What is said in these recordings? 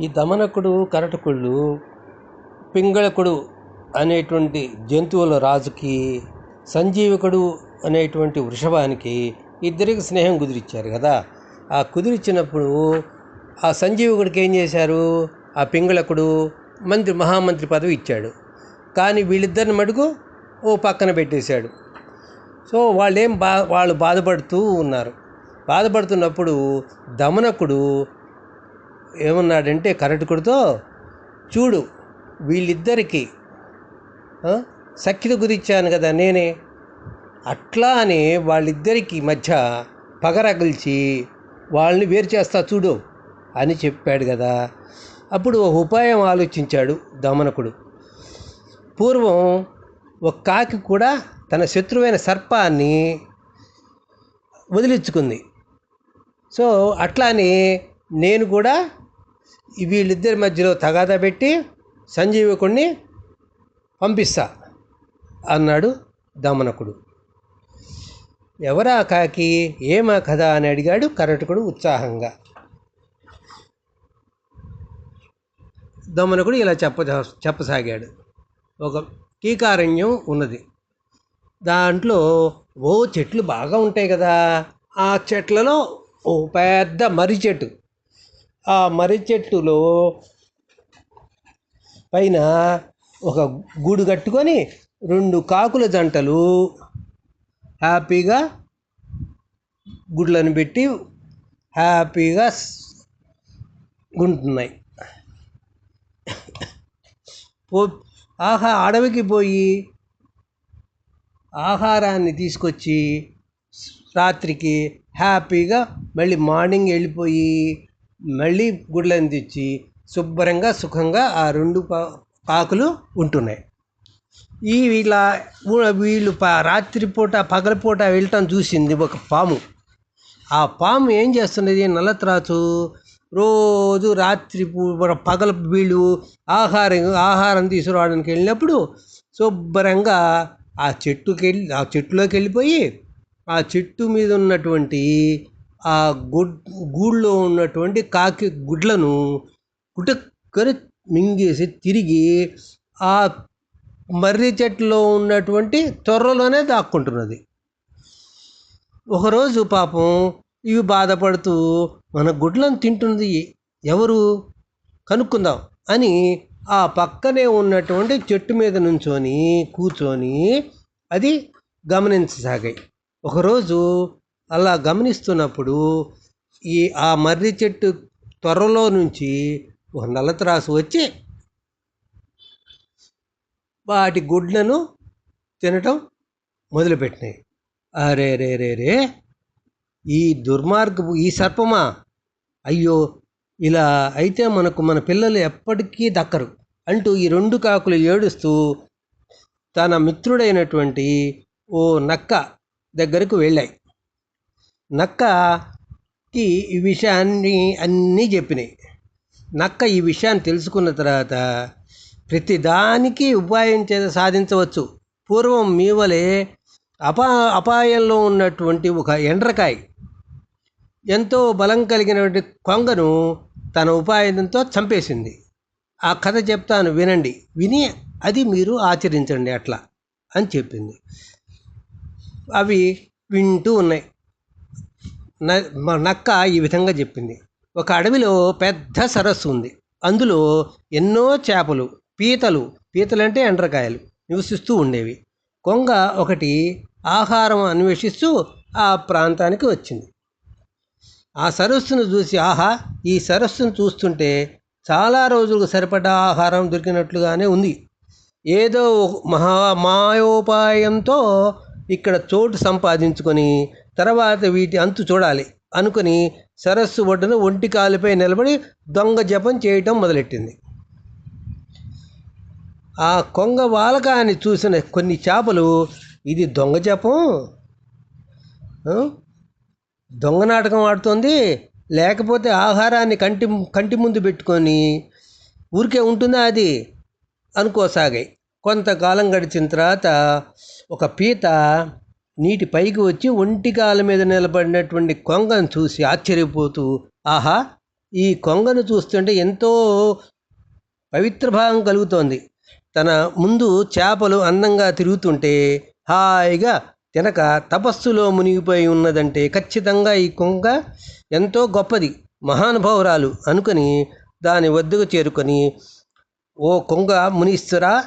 ఈ దమనకుడు కరటకుళ్ళు పింగళకుడు అనేటువంటి జంతువుల రాజుకి సంజీవకుడు అనేటువంటి వృషభానికి ఇద్దరికి స్నేహం కుదిరిచ్చారు కదా. ఆ కుదిరిచ్చినప్పుడు ఆ సంజీవకుడికి ఏం చేశారు? ఆ పింగళకుడు మంత్రి మహామంత్రి పదవి ఇచ్చాడు. కానీ వీళ్ళిద్దరిని మటుకు ఓ పక్కన పెట్టేశాడు. సో వాళ్ళేం బా వాళ్ళు బాధపడుతూ ఉన్నారు. బాధపడుతున్నప్పుడు దమనకుడు ఏమన్నాడంటే కరటకుడితో చూడు వీళ్ళిద్దరికి సఖ్యత కుదిర్చాను కదా నేనే. అట్లా అని వాళ్ళిద్దరికి మధ్య పగరగిల్చి వాళ్ళని వేరు చేస్తా చూడు అని చెప్పాడు కదా. అప్పుడు ఒక ఉపాయం ఆలోచించాడు దమనకుడు. పూర్వం ఒక కాకి కూడా తన శత్రువైన సర్పాన్ని వదిలించుకుంది. సో అట్లానే నేను కూడా వీళ్ళిద్దరి మధ్యలో తగాదా పెట్టి సంజీవకుణ్ణి పంపిస్తా అన్నాడు దమనకుడు. ఎవరా కాకి? ఏమా కథ? అని అడిగాడు కరటకుడు ఉత్సాహంగా. దమనకుడు ఇలా చెప్ప చెప్పసాగాడు. ఒక టీకారణ్యం ఉన్నది. దాంట్లో ఓ చెట్లు బాగా ఉంటాయి కదా. ఆ చెట్లలో ఓ పెద్ద మర్రి చెట్టు. ఆ మర్రి చెట్టులో పైన ఒక గూడు కట్టుకొని రెండు కాకుల జంటలు హ్యాపీగా గుడ్లను పెట్టి హ్యాపీగా ఉంటున్నాయి పో ఆహా అడవికి పోయి ఆహారాన్ని తీసుకొచ్చి రాత్రికి హ్యాపీగా మళ్ళీ మార్నింగ్ వెళ్ళిపోయి మళ్ళీ గుడ్లను తెచ్చి శుభ్రంగా సుఖంగా ఆ రెండు కాకులు ఉంటున్నాయి. ఈ వీళ్ళ వీళ్ళు రాత్రిపూట పగలపూట వెళ్ళటం చూసింది ఒక పాము. ఆ పాము ఏం చేస్తున్నది? నల్లత్రాచు రోజు రాత్రి పగల వీళ్ళు ఆహారం ఆహారం తీసుకురావడానికి వెళ్ళినప్పుడు శుభ్రంగా ఆ చెట్టుకి వెళ్ళి ఆ చెట్టులోకి వెళ్ళిపోయి ఆ చెట్టు మీద ఉన్నటువంటి ఆ గుడ్ గూళ్ళో ఉన్నటువంటి కాకి గుడ్లను గుటక్కని మింగేసి తిరిగి ఆ మర్రి చెట్టులో ఉన్నటువంటి తొర్రలోనే దాక్కుంటున్నది. ఒకరోజు పాపం ఇవి బాధపడుతూ మన గుడ్లను తింటుంది ఎవరు? కనుక్కుందాం అని ఆ పక్కనే ఉన్నటువంటి చెట్టు మీద నుంచొని కూర్చొని అది గమనించసాగాయి. ఒకరోజు అలా గమనిస్తున్నప్పుడు ఈ ఆ మర్రి చెట్టు త్వరలో నుంచి ఒక నల్లత్రాసు వచ్చి వాటి గుడ్లను తినటం మొదలుపెట్టినాయి. అరే రే రే రే ఈ దుర్మార్గపు ఈ సర్పమా? అయ్యో ఇలా అయితే మనకు మన పిల్లలు ఎప్పటికీ దక్కరు అంటూ ఈ రెండు కాకులు ఏడుస్తూ తన మిత్రుడైనటువంటి ఓ నక్క దగ్గరకు వెళ్ళాయి. నక్కకి ఈ విషయాన్ని అన్నీ చెప్పినాయి. నక్క ఈ విషయాన్ని తెలుసుకున్న తర్వాత ప్రతిదానికి ఉపాయం చేత సాధించవచ్చు. పూర్వం మీ వలె అపా అపాయంలో ఉన్నటువంటి ఒక ఎండ్రకాయ ఎంతో బలం కలిగినటువంటి కొంగను తన ఉపాయంతో చంపేసింది. ఆ కథ చెప్తాను వినండి. విని అది మీరు ఆచరించండి అట్లా అని చెప్పింది. అవి వింటూ ఉన్నాయి. నక్క ఈ విధంగా చెప్పింది. ఒక అడవిలో పెద్ద సరస్సు ఉంది. అందులో ఎన్నో చేపలు పీతలు పీతలంటే ఎండ్రకాయలు నివసిస్తూ ఉండేవి. కొంగ ఒకటి ఆహారం అన్వేషిస్తూ ఆ ప్రాంతానికి వచ్చింది. ఆ సరస్సును చూసి ఆహా ఈ సరస్సును చూస్తుంటే చాలా రోజులకు సరిపడా ఆహారం దొరికినట్లుగానే ఉంది. ఏదో మహా మాయోపాయంతో ఇక్కడ చోటు సంపాదించుకొని తర్వాత వీటి అంతు చూడాలి. అనుకుని సరస్సు ఒడ్డున ఒంటి కాలుపై నిలబడి దొంగ జపం చేయటం మొదలెట్టింది. ఆ కొంగ వాలకాన్ని చూసిన కొన్ని చేపలు ఇది దొంగ జపం? దొంగ నాటకం ఆడుతోంది. లేకపోతే ఆహారాన్ని కంటి కంటి ముందు పెట్టుకొని ఊరికే ఉంటుందా అది? అనుకోసాగాయి. కొంతకాలం గడిచిన తర్వాత ఒక పీత నీటి పైకి వచ్చి ఒంటి కాల మీద నిలబడినటువంటి కొంగను చూసి ఆశ్చర్యపోతూ ఆహా ఈ కొంగను చూస్తుంటే ఎంతో పవిత్ర భావం కలుగుతోంది. తన ముందు చేపలు అందంగా తిరుగుతుంటే హాయిగా తినక తపస్సులో మునిగిపోయి ఉన్నదంటే ఖచ్చితంగా ఈ కొంగ ఎంతో గొప్పది మహానుభావురాలు అనుకొని దాని వద్దకు చేరుకొని ఓ కొంగ మునీశ్వరా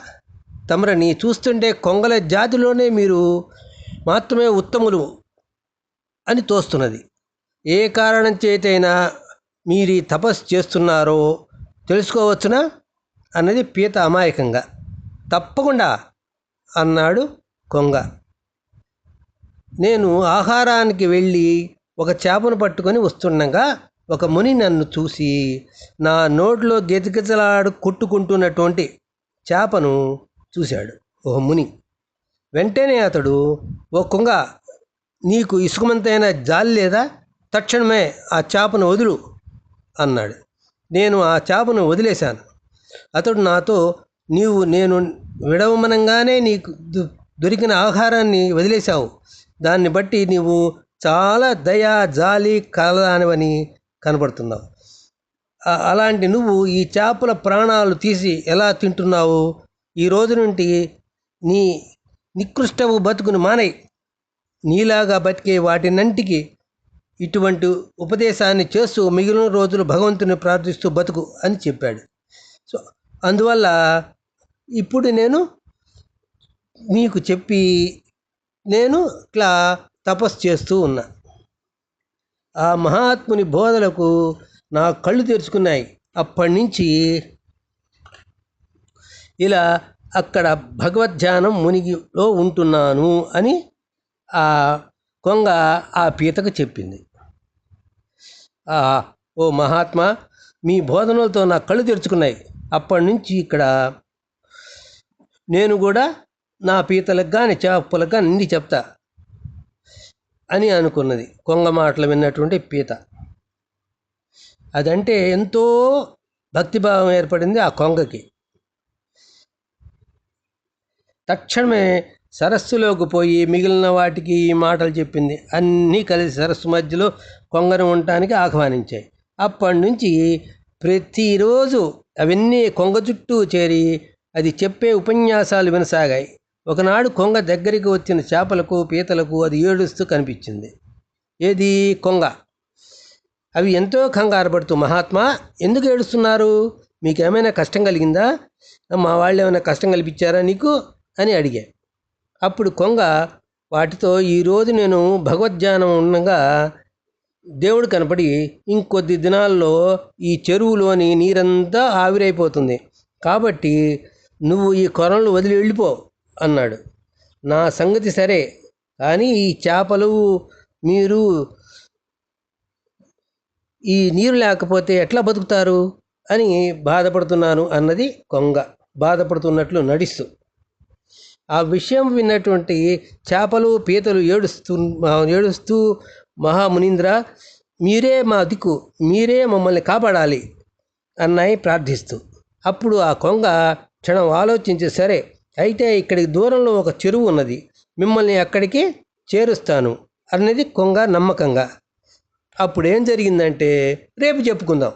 తమరని చూస్తుంటే కొంగల జాతిలోనే మీరు మాత్రమే ఉత్తములు అని తోస్తున్నది. ఏ కారణం చేతైనా మీరు ఈ తపస్సు చేస్తున్నారో తెలుసుకోవచ్చునా? అన్నది పీత అమాయకంగా. తప్పకుండా అన్నాడు కొంగ. నేను ఆహారానికి వెళ్ళి ఒక చేపను పట్టుకొని వస్తుండగా ఒక ముని నన్ను చూసి నా నోట్లో గిజగిజలాడు కొట్టుకుంటున్నటువంటి చేపను చూశాడు. ఓ ముని. వెంటనే అతడు ఓ కొంగ నీకు ఇసుకమంతైన జాలి లేదా? తక్షణమే ఆ చేపను వదులు అన్నాడు. నేను ఆ చేపను వదిలేశాను. అతడు నాతో నీవు నేను విడవమనంగానే నీకు దొ- దొరికిన ఆహారాన్ని వదిలేశావు. దాన్ని బట్టి నీవు చాలా దయా జాలి కలదానివని కనబడుతున్నావు. అలాంటి నువ్వు ఈ చేపల ప్రాణాలు తీసి ఎలా తింటున్నావు? ఈ రోజు నుండి నీ నికృష్టవు బతుకుని మానై నీలాగా బతికే వాటినంటికి ఇటువంటి ఉపదేశాన్ని చేస్తూ మిగిలిన రోజులు భగవంతుని ప్రార్థిస్తూ బతుకు అని చెప్పాడు. సో అందువల్ల ఇప్పుడు నేను మీకు చెప్పి నేను ఇట్లా తపస్సు చేస్తూ ఉన్నా. ఆ మహాత్ముని బోధలకు నా కళ్ళు తెరుచుకున్నాయి. అప్పటి నుంచి ఇలా అక్కడ భగవద్ధ్యానం మునిగిలో ఉంటున్నాను అని ఆ కొంగ ఆ పీతకు చెప్పింది. ఓ మహాత్మా మీ బోధనలతో నా కళ్ళు తెరుచుకున్నాయి. అప్పటి నుంచి ఇక్కడ నేను కూడా నా పీతలకు కానీ చేపలకు కానీ నిండి చెప్తా అని అనుకున్నది కొంగ మాటలు విన్నటువంటి పీత. అదంటే ఎంతో భక్తిభావం ఏర్పడింది ఆ కొంగకి. తక్షణమే సరస్సులోకి పోయి మిగిలిన వాటికి ఈ మాటలు చెప్పింది. అన్నీ కలిసి సరస్సు మధ్యలో కొంగను ఉండటానికి ఆహ్వానించాయి. అప్పటి నుంచి ప్రతిరోజు అవన్నీ కొంగ చుట్టూ చేరి అది చెప్పే ఉపన్యాసాలు వినసాగాయి. ఒకనాడు కొంగ దగ్గరికి వచ్చిన చేపలకు పీతలకు అది ఏడుస్తూ కనిపించింది. ఏది కొంగ? అవి ఎంతో కంగారు పడుతూ మహాత్మా ఎందుకు ఏడుస్తున్నారు? మీకు ఏమైనా కష్టం కలిగిందా? మా వాళ్ళు ఏమైనా కష్టం కల్పించారా నీకు? అని అడిగా. అప్పుడు కొంగ వాటితో ఈరోజు నేను భగవద్ధ్యానం ఉండగా దేవుడు కనపడి ఇంకొద్ది దినాల్లో ఈ చెరువులోని నీరంతా ఆవిరైపోతుంది. కాబట్టి నువ్వు ఈ కొరలు వదిలి వెళ్ళిపో అన్నాడు. నా సంగతి సరే కానీ ఈ చేపలు మీరు ఈ నీరు లేకపోతే ఎట్లా బతుకుతారు? అని బాధపడుతున్నాను అన్నది కొంగ. బాధపడుతున్నట్లు నడిస్తూ ఆ విషయం విన్నటువంటి చేపలు పీతలు ఏడుస్తూ ఏడుస్తూ మహామునీంద్ర మీరే మా దిక్కు మీరే మమ్మల్ని కాపాడాలి అన్నాయి ప్రార్థిస్తూ. అప్పుడు ఆ కొంగ క్షణం ఆలోచించి సరే అయితే ఇక్కడికి దూరంలో ఒక చెరువు ఉన్నది మిమ్మల్ని అక్కడికి చేరుస్తాను అన్నది కొంగ నమ్మకంగా. అప్పుడు ఏం జరిగిందంటే రేపు చెప్పుకుందాం